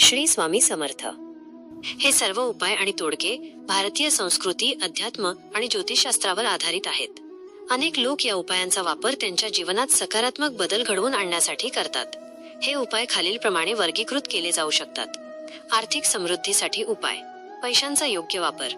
श्री स्वामी समर्थ. हे सर्व उपाय आणि तोडके भारतीय संस्कृती अध्यात्म आणि ज्योतिषशास्त्रावर आधारित आहेत. अनेक लोक या उपायांचा वापर त्यांच्या जीवनात सकारात्मक बदल घडवून आणण्यासाठी करतात. हे उपाय खालीलप्रमाणे वर्गीकृत केले जाऊ शकतात. आर्थिक समृद्धीसाठी उपाय. पैशांचा योग्य वापर.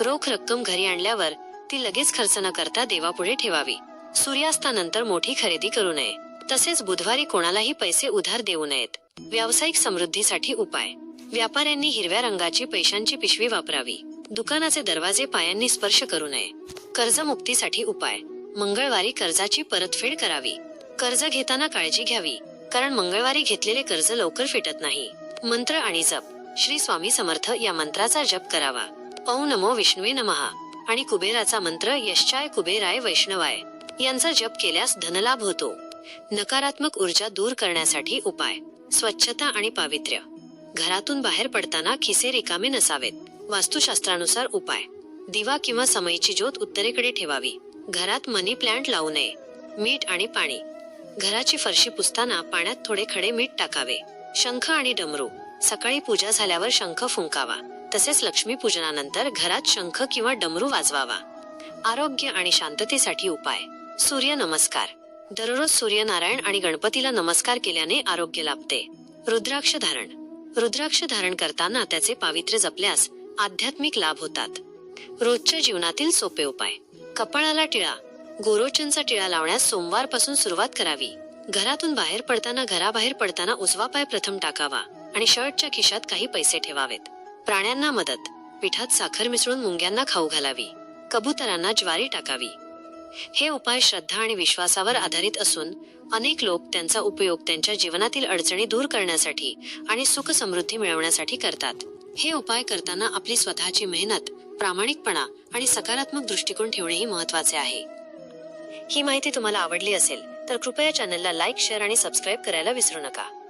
रोख रक्कम घरी आणल्यावर ती लगेच खर्च न करता देवापुढे ठेवावी. सूर्यास्तानंतर मोठी खरेदी करू नये. तसेच बुधवारी कोणालाही पैसे उधार देऊ नयेत. व्यावसायिक समृद्धीसाठी उपाय. व्यापाऱ्यांनी हिरव्या रंगाची पैशांची पिशवी वापरावी. दुकानाचे दरवाजे पायांनी स्पर्श करू नये. कर्जमुक्तीसाठी उपाय. मंगळवारी कर्जाची परतफेड करावी. कर्ज घेताना काळजी घ्यावी कारण मंगळवारी घेतलेले कर्ज लवकर फिटत नाही. मंत्र आणि जप. श्री स्वामी समर्थ या मंत्राचा जप करावा. औ नमो विष्णुवे नमहा आणि कुबेराचा मंत्र यश्चाय कुबेराय वैष्णवाय. यांचा जप केल्यास धनलाभ होतो. नकारात्मक ऊर्जा दूर करण्यासाठी उपाय. स्वच्छता आणि पावित्र्य. घरातून बाहेर पडताना खिसे रिकामे नसावेत. वास्तुशास्त्रानुसार उपाय. दिवा किंवा समईची ज्योत उत्तरेकडे ठेवावी. घरात मनी प्लांट लावू नये. मीठ आणि पाणी. घराची फरशी पुसताना पाण्यात थोडे खडे मीठ टाकावे. शंख आणि डमरू. सकाळी पूजा झाल्यावर शंख फुंकावा. तसेच लक्ष्मी पूजनानंतर घरात शंख किंवा डमरू वाजवावा. आरोग्य आणि शांततेसाठी उपाय. सूर्य नमस्कार. दररोज सूर्यनारायण आणि गणपतीला नमस्कार केल्याने आरोग्य लाभते. रुद्राक्ष धारण. रुद्राक्ष धारण करताना त्याचे पावित्र्य जपल्यास आध्यात्मिक लाभ होतात. रोजच्या जीवनातील सोपे उपाय. कपाळाला टिळा. गोरोचनचा टिळा लावण्यास सोमवारपासून सुरुवात करावी. घरातून बाहेर पडताना घराबाहेर पडताना उजवा पाय प्रथम टाकावा आणि शर्टच्या खिशात काही पैसे ठेवावेत. प्राण्यांना मदत. पिठात साखर मिसळून मुंग्यांना खाऊ घालावी. कबुतरांना ज्वारी टाकावी. हे उपाय श्रद्धा आणि विश्वासावर आधारित असून अनेक लोक त्यांचा उपयोग त्यांच्या जीवनातील अडचणी दूर करण्यासाठी आणि सुख समृद्धी मिळवण्यासाठी करतात. हे उपाय करताना आपली स्वतःची मेहनत प्रामाणिकपणा आणि सकारात्मक दृष्टिकोन ठेवणेही महत्त्वाचे आहे. ही माहिती तुम्हाला आवडली असेल तर कृपया चॅनलला लाईक शेअर आणि सबस्क्राईब करायला विसरू नका.